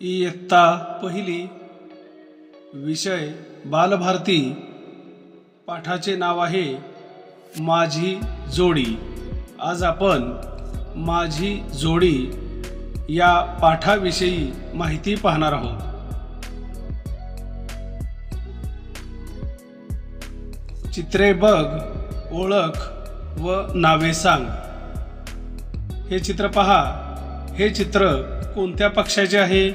इयत्ता पहिली विषय बालभारती पाठाचे नाव आहे माझी जोडी. आज आपण माझी जोडी या पाठाविषयी माहिती पाहणार आहोत. चित्रे बघ ओळख व नावे सांग. हे चित्र पहा. हे चित्र कोणत्या पक्षाचे आहे?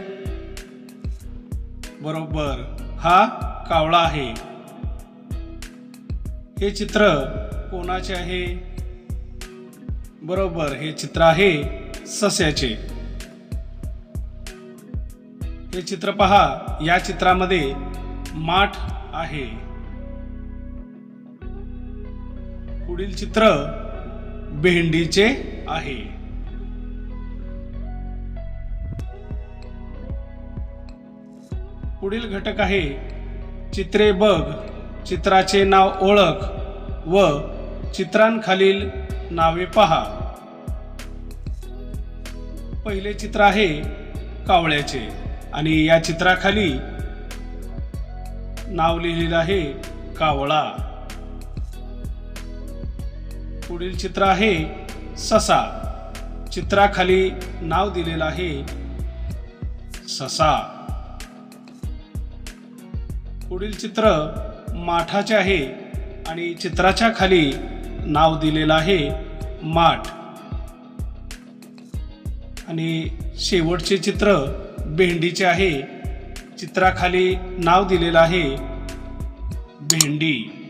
बरोबर. हा कावळा आहे. हे चित्र कोणाचे आहे? बरोबर. हे चित्र आहे सस्याचे. हे चित्र पहा. या चित्रामध्ये माठ आहे. पुढील चित्र भेंडीचे आहे. पुढील घटक आहे चित्रे बघ चित्राचे नाव ओळख व चित्रांखालील नावे पहा. पहिले चित्र आहे कावळ्याचे आणि या चित्राखाली नाव लिहिलेलं आहे कावळा. पुढील चित्र आहे ससा. चित्राखाली नाव दिलेलं आहे ससा. पुढील चित्र माठाचे आहे आणि चित्राच्या खाली नाव दिलेलं आहे माठ. आणि शेवटचे चित्र भेंडीचे आहे. चित्राखाली नाव दिलेलं आहे भेंडी.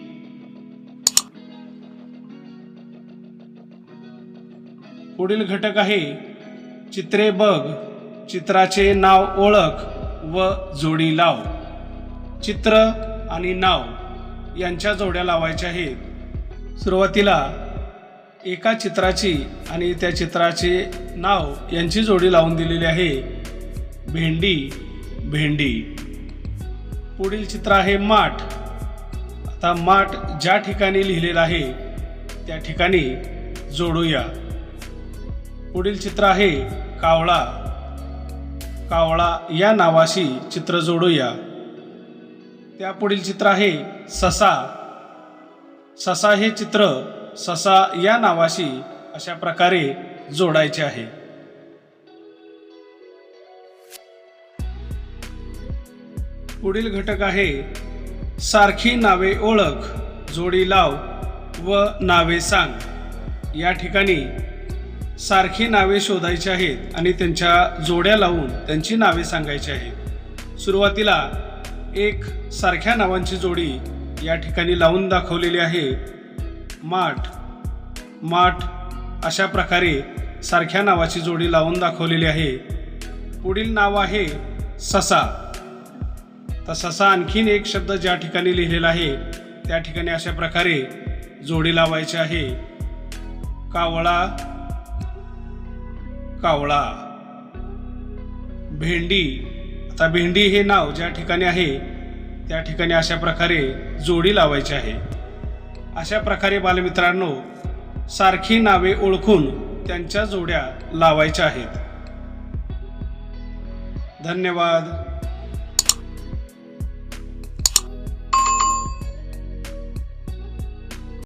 पुढील घटक आहे चित्रे बघ चित्राचे नाव ओळख व जोडी लाव. चित्र आणि नाव यांच्या जोड्या लावायच्या आहेत. सुरुवातीला एका चित्राची आणि त्या चित्राचे नाव यांची जोडी लावून दिलेली आहे. भेंडी भेंडी. पुढील चित्र आहे माठ. आता माठ ज्या ठिकाणी लिहिलेलं आहे त्या ठिकाणी जोडूया. पुढील चित्र आहे कावळा. कावळा या नावाशी चित्र जोडूया. त्या पुढील चित्र आहे ससा. ससा हे चित्र ससा या नावाशी अशा प्रकारे जोडायचे आहे. पुढील घटक आहे सारखी नावे ओळख जोडी लाव व नावे सांग. या ठिकाणी सारखी नावे शोधायची आहेत आणि त्यांच्या जोड्या लावून त्यांची नावे सांगायची आहेत. सुरुवातीला एक सारख्या नावांची जोडी या ठिकाणी लावून दाखवलेली आहे. माठ. माठ अशा प्रकारे सारख्या नावाची जोडी लावून दाखवलेली आहे. पुढील नाव आहे ससा. तर ससा आणखीन एक शब्द ज्या ठिकाणी लिहिलेला आहे त्या ठिकाणी अशा प्रकारे जोडी लावायची आहे. कावळा. कावळा. भेंडी. आता भेंडी हे नाव ज्या ठिकाणी आहे त्या ठिकाणी अशा प्रकारे जोडी लावायची आहे. अशा प्रकारे बालमित्रांनो सारखी नावे ओळखून त्यांच्या जोड्या लावायच्या आहेत. धन्यवाद.